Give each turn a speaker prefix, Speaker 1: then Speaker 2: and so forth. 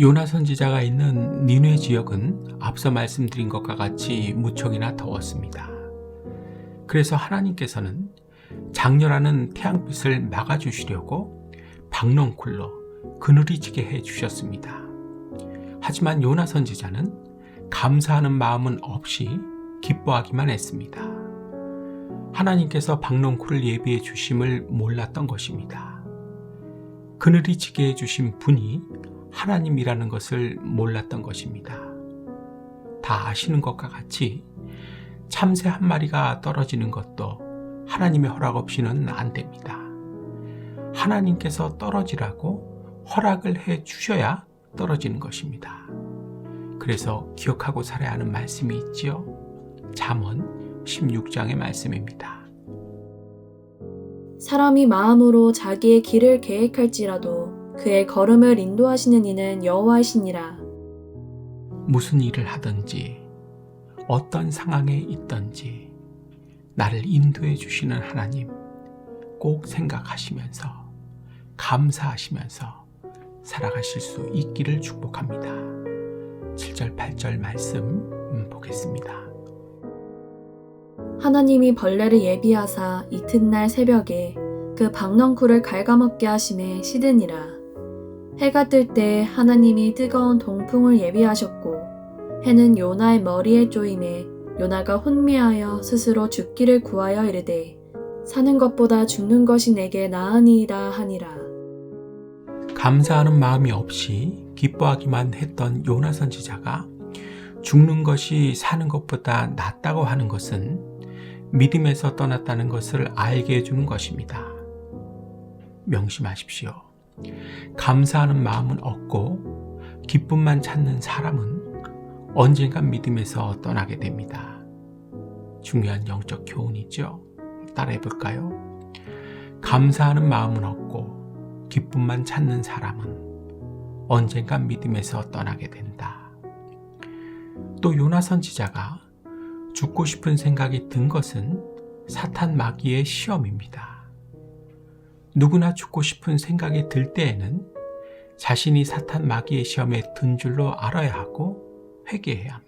Speaker 1: 요나 선지자가 있는 니누의 지역은 앞서 말씀드린 것과 같이 무척이나 더웠습니다. 그래서 하나님께서는 장렬하는 태양빛을 막아주시려고 박넝쿨로 그늘이 지게 해 주셨습니다. 하지만 요나 선지자는 감사하는 마음은 없이 기뻐하기만 했습니다. 하나님께서 박넝쿨을 예비해 주심을 몰랐던 것입니다. 그늘이 지게 해 주신 분이 하나님이라는 것을 몰랐던 것입니다. 다 아시는 것과 같이 참새 한 마리가 떨어지는 것도 하나님의 허락 없이는 안 됩니다. 하나님께서 떨어지라고 허락을 해 주셔야 떨어지는 것입니다. 그래서 기억하고 살아야 하는 말씀이 있지요. 잠언 16장의 말씀입니다.
Speaker 2: 사람이 마음으로 자기의 길을 계획할지라도 그의 걸음을 인도하시는 이는 여호와이시니라.
Speaker 1: 무슨 일을 하든지 어떤 상황에 있든지 나를 인도해 주시는 하나님 꼭 생각하시면서 감사하시면서 살아가실 수 있기를 축복합니다. 7절 8절 말씀 음, 보겠습니다.
Speaker 2: 하나님이 벌레를 예비하사 이튿날 새벽에 그 박넝쿨을 갉아먹게 하심에 시드니라. 해가 뜰 때 하나님이 뜨거운 동풍을 예비하셨고 해는 요나의 머리에 쪼임에 요나가 혼미하여 스스로 죽기를 구하여 이르되 사는 것보다 죽는 것이 내게 나으니이다 하니라.
Speaker 1: 감사하는 마음이 없이 기뻐하기만 했던 요나 선지자가 죽는 것이 사는 것보다 낫다고 하는 것은 믿음에서 떠났다는 것을 알게 해주는 것입니다. 명심하십시오. 감사하는 마음은 없고 기쁨만 찾는 사람은 언젠간 믿음에서 떠나게 됩니다. 중요한 영적 교훈이죠. 따라해 볼까요? 감사하는 마음은 없고 기쁨만 찾는 사람은 언젠간 믿음에서 떠나게 된다. 또 요나 선지자가 죽고 싶은 생각이 든 것은 사탄 마귀의 시험입니다. 누구나 죽고 싶은 생각이 들 때에는 자신이 사탄 마귀의 시험에 든 줄로 알아야 하고 회개해야 합니다.